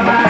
తల్లి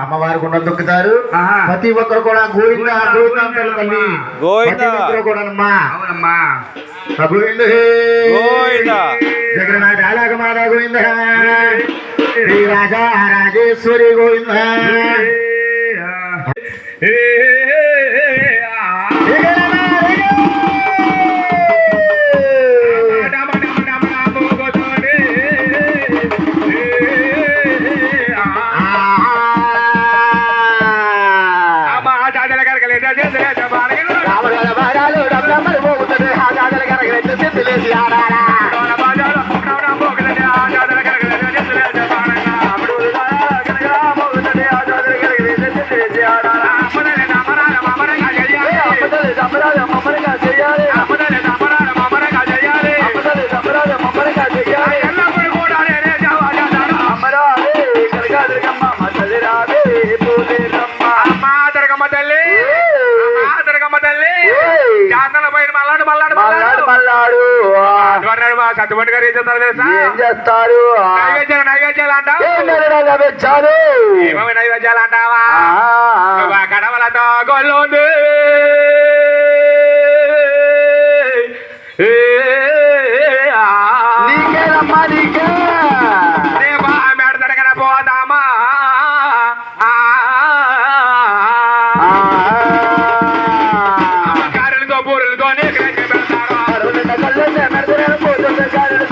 అమ్మవారికి ఉన్న దొక్కుతారు. ఆహా. ప్రతి ఒక్కరు కూడా గోవింద గోవింద తల్లి గోవింద. ప్రతి ఒక్కరు కూడా అమ్మా అవునమ్మా. గోవింద. జగన్నాథ అలాగమాద గోవింద. శ్రీ రాజా రాజేశ్వరి గోవింద. Everybody సత్తుపట్టి గారు ఏం చేస్తారు తెలుసా? ఏం చేస్తారు? నైవేద్యాలు నైవేద్యాలు అంటావు? ఏమేమి నైవేద్యాలు అంటావా? కడవలతో గొల్లుంది నీకేనమ్మా నీకే. decided to